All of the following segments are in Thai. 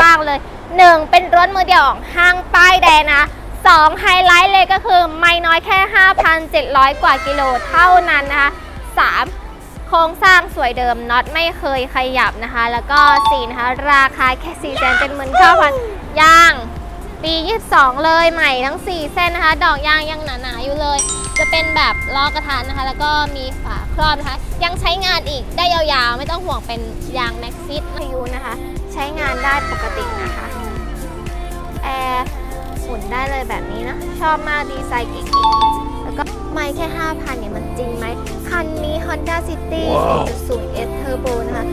บ้างเลย 1. เป็นรถมือเดียวของห้างป้ายแดงนะ 2. ไฮไลท์เลยก็คือไม่น้อยแค่ 5,700 กว่ากิโลเท่านั้นนะคะ 3. โครงสร้างสวยเดิมน็อตไม่เคยขยับนะคะ แล้วก็ 4 นะคะ ราคาแค่4 7 9 0 0 0ย่าง ปี 22 เลยใหม่ทั้ง 4 เส้นนะคะ ดอกยางยังหนาๆอยู่เลย จะเป็นแบบล้อกระทานนะคะ แล้วก็มีฝา รอบนะคะ ยังใช้งานอีกได้ยาวๆ ไม่ต้องห่วงเป็นยางแม็กซิสยูนะคะ ใช้งานได้ปกตินะคะแอร์หมุนได้เลยแบบนี้นะ ชอบมากดีไซน์เก๋ๆแล้วก็ไม่แค่ 5,000เนี่ยมันจริงไหม คันนี้ Honda City 4.0 S Turbo นะคะ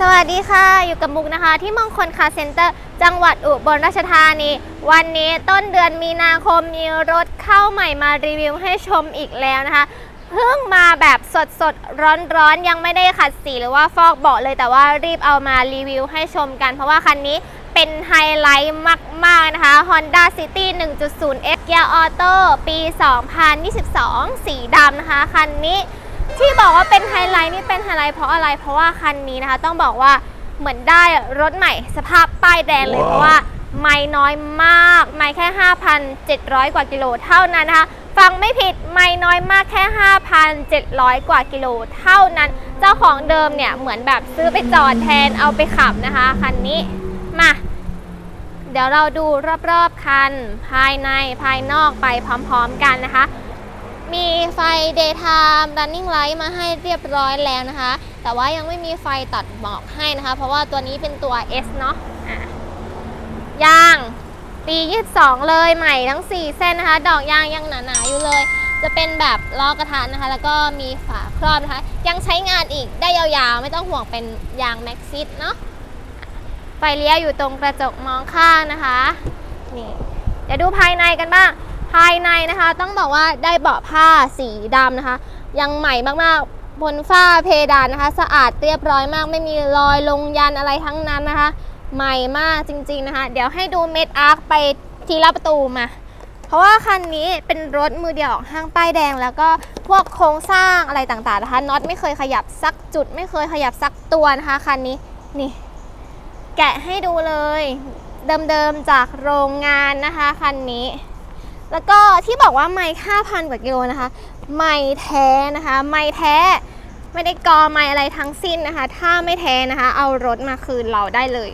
สวัสดีค่ะ อยู่กับมุกนะคะ ที่มงคลคาเซ็นเตอร์ จังหวัดอุบลราชธานี วันนี้ต้นเดือนมีนาคมมีรถเข้าใหม่มารีวิวให้ชมอีกแล้วนะคะ เพิ่งมาแบบสดสดร้อนร้อนยังไม่ได้ขัดสีหรือว่าฟอกเบาะเลยแต่ว่ารีบเอามารีวิวให้ชมกัน เพราะว่าคันนี้เป็นไฮไลท์มาก ๆ นะคะ Honda City 1.0 X Gear Auto ปี 2022 สีดำนะคะ คันนี้ ที่บอกว่าเป็นไฮไลท์นี่เป็นไฮไลท์เพราะอะไร เพราะว่าคันนี้นะคะ ต้องบอกว่าเหมือนได้รถใหม่สภาพป้ายแดงเลย เพราะว่าไม่น้อยมาก ไม่แค่ 5,700 กว่ากิโลเท่านั้นนะคะ ฟังไม่ผิดไม่น้อยมากแค่ 5,700 กว่ากิโลเท่านั้น เจ้าของเดิมเนี่ยเหมือนแบบซื้อไปจอดแทนเอาไปขับนะคะคันนี้มาเดี๋ยวเราดูรอบๆคันภายในภายนอกไปพร้อมๆกันนะคะ มีไฟ daytime running light มาให้เรียบร้อยแล้วนะคะ แต่ว่ายังไม่มีไฟตัดหมอกให้นะคะ เพราะว่าตัวนี้เป็นตัว S เนาะะยางปี22 เลยใหม่ทั้ง 4 เส้นนะคะ ดอกยางยังหนาๆอยู่เลย จะเป็นแบบล้อกระทานนะคะ แล้วก็มีฝาครอบนะคะ ยังใช้งานอีกได้ยาวๆ ไม่ต้องห่วงเป็นยางแม็กซิสเนาะไฟเลี้ยวอยู่ตรงกระจกมองข้างนะคะนี่เดี๋ยวดูภายในกันบ้างายในนะคะ ต้องบอกว่าได้เบาะผ้าสีดำนะคะ ยังใหม่มากๆบนฝ้าเพดานนะคะ สะอาดเรียบร้อยมาก ไม่มีรอยลงยันอะไรทั้งนั้นนะคะ ใหม่มากจริงๆนะคะ เดี๋ยวให้ดูเม็ดอาร์คไปทีละประตูมา เพราะว่าคันนี้เป็นรถมือเดียวของห้างป้ายแดง แล้วก็พวกโครงสร้างอะไรต่างๆนะคะน็อตไม่เคยขยับสักจุด ไม่เคยขยับสักตัวนะคะคันนี้นี่ แกะให้ดูเลย เดิมๆจากโรงงานนะคะคันนี้ แล้วก็ที่บอกว่าไม่5,000 กว่ากิโลนะคะ ไม่แท้นะคะ ไม่แท้ไม่ได้กอไม่อะไรทั้งสิ้นนะคะ ถ้าไม่แท้นะคะ เอารถมาคืนเราได้เลย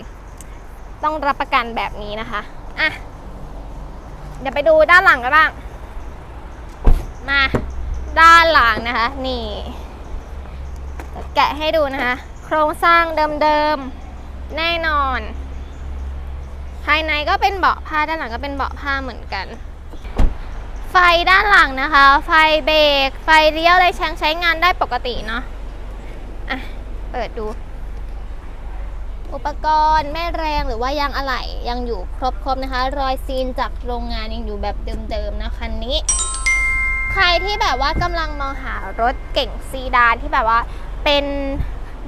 ต้องรับประกันแบบนี้นะคะอะเดี๋ยวไปดูด้านหลังกันบ้าง มาด้านหลังนะคะ นี่แกะให้ดูนะคะ โครงสร้างเดิมๆ แน่นอน ภายในก็เป็นเบาะผ้าด้านหลังก็เป็นเบาะผ้าเหมือนกัน ไฟด้านหลังนะคะ ไฟเบรก ไฟเลี้ยวอะไรใช้ใช้งานได้ปกติเนาะอะ เปิดดู อุปกรณ์แม่แรงหรือว่ายางอะไหล่ยังอยู่ครบๆนะคะ รอยซีนจากโรงงานยังอยู่แบบเดิมๆนะคันนี้ ใครที่แบบว่ากำลังมองหารถเก่งซีดานที่แบบว่าเป็น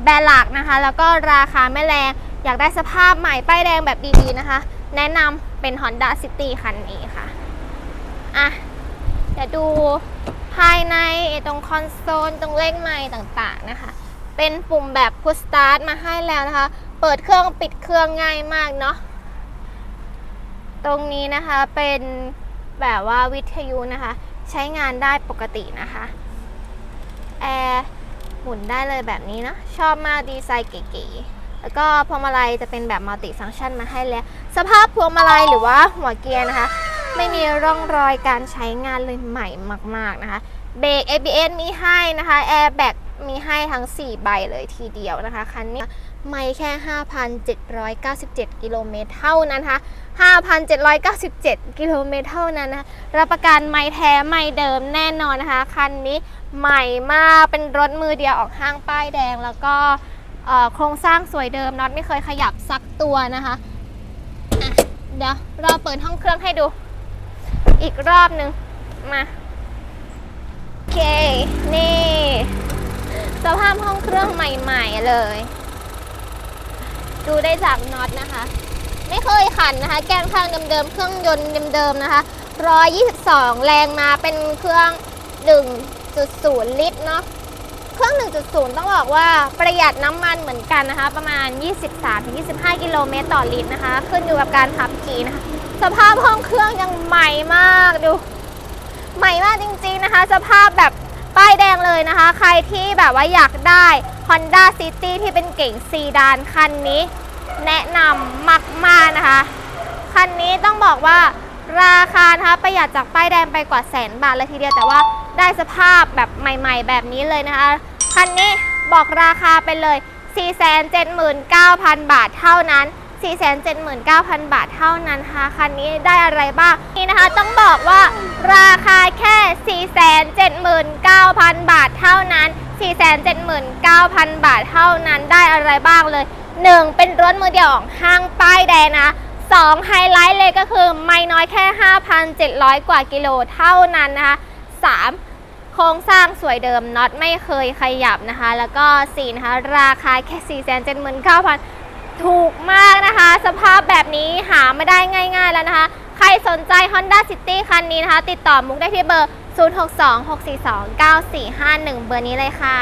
แบรนด์หลักนะคะ แล้วก็ราคาไม่แรง อยากได้สภาพใหม่ป้ายแดงแบบดีๆนะคะ แนะนำเป็น Honda City คันนี้ค่ะ อะ เดี๋ยวดูภายในตรงคอนโซลตรงเลขไม้ต่างๆนะคะ เป็นปุ่มแบบ push start มาให้แล้วนะคะ เปิดเครื่องปิดเครื่องง่ายมากเนาะตรงนี้นะคะเป็นแบบว่าวิทยุนะคะ ใช้งานได้ปกตินะคะแอร์หมุนได้เลยแบบนี้นะชอบมากดีไซน์เก๋ๆแล้วก็พวงมาลัยจะเป็นแบบมัลติฟังก์ชันมาให้แล้ว สภาพพวงมาลัยหรือว่าหัวเกียร์นะคะ ไม่มีร่องรอยการใช้งานเลยใหม่มาก ๆนะคะ เบรก ABS มีให้นะคะแอร์แบ็กมีให้ทั้ง 4 ใบเลยทีเดียวนะคะ คันนี้ไม่แค่ 5,797 กิโลเมตรเท่านั้นนะคะ5,797 กิโลเมตรเท่านั้นนะคะรับประกันไม่แท้ไม่เดิมแน่นอนนะคะ คันนี้ใหม่มากเป็นรถมือเดียวออกห้างป้ายแดง แล้วก็โครงสร้างสวยเดิมน็อตไม่เคยขยับสักตัวนะคะะเดี๋ยวเราเปิดห้องเครื่องให้ดู อีกรอบหนึ่งมา โอเค นี่ สภาพห้องเครื่องใหม่ๆเลย ดูได้จากน็อตนะคะ ไม่เคยขันนะคะ แกนข้างเดิมๆ เครื่องยนต์เดิมๆนะคะ 122 แรงมาเป็นเครื่อง 1.0 ลิตรเนาะเครื่อง 1.0 ต้องบอกว่าประหยัดน้ำมันเหมือนกันนะคะ ประมาณ 23-25 กิโลเมตรต่อลิตรนะคะ ขึ้นอยู่กับการขับขี่นะคะ สภาพห้องเครื่องยังใหม่มากดู ใหม่มากจริงๆนะคะ สภาพแบบป้ายแดงเลยนะคะ ใครที่แบบว่าอยากได้ Honda City ที่เป็นเก่งซีดานคันนี้ แนะนำมากๆนะคะ คันนี้ต้องบอกว่าราคานะคะประหยัดจากป้ายแดงไปกว่าแสนบาทเลยทีเดียว แต่ว่าได้สภาพแบบใหม่ ๆ แบบนี้เลยนะคะ คันนี้บอกราคาไปเลย 479,000 บาทเท่านั้น 479,000 บาทเท่านั้นค่ะคันนี้ได้อะไรบ้าง นี่นะคะต้องบอกว่าราคาแค่ 479,000 บาทเท่านั้น 479,000 บาทเท่านั้นได้อะไรบ้างเลย 1. เป็นรถมือเดียวของห้างป้ายแดงนะ 2. ไฮไลท์เลยก็คือไม่น้อยแค่ 5,700 กว่ากิโลเท่านั้นนะคะ 3. โครงสร้างสวยเดิมน็อตไม่เคยขยับนะคะ แล้วก็4นะคะราคาแค่ 479,000 ถูกมากนะคะ สภาพแบบนี้หาไม่ได้ง่าย ๆ แล้วนะคะ ใครสนใจ Honda City คันนี้นะคะ ติดต่อมุกได้ที่เบอร์ 0626429451 เบอร์นี้เลยค่ะ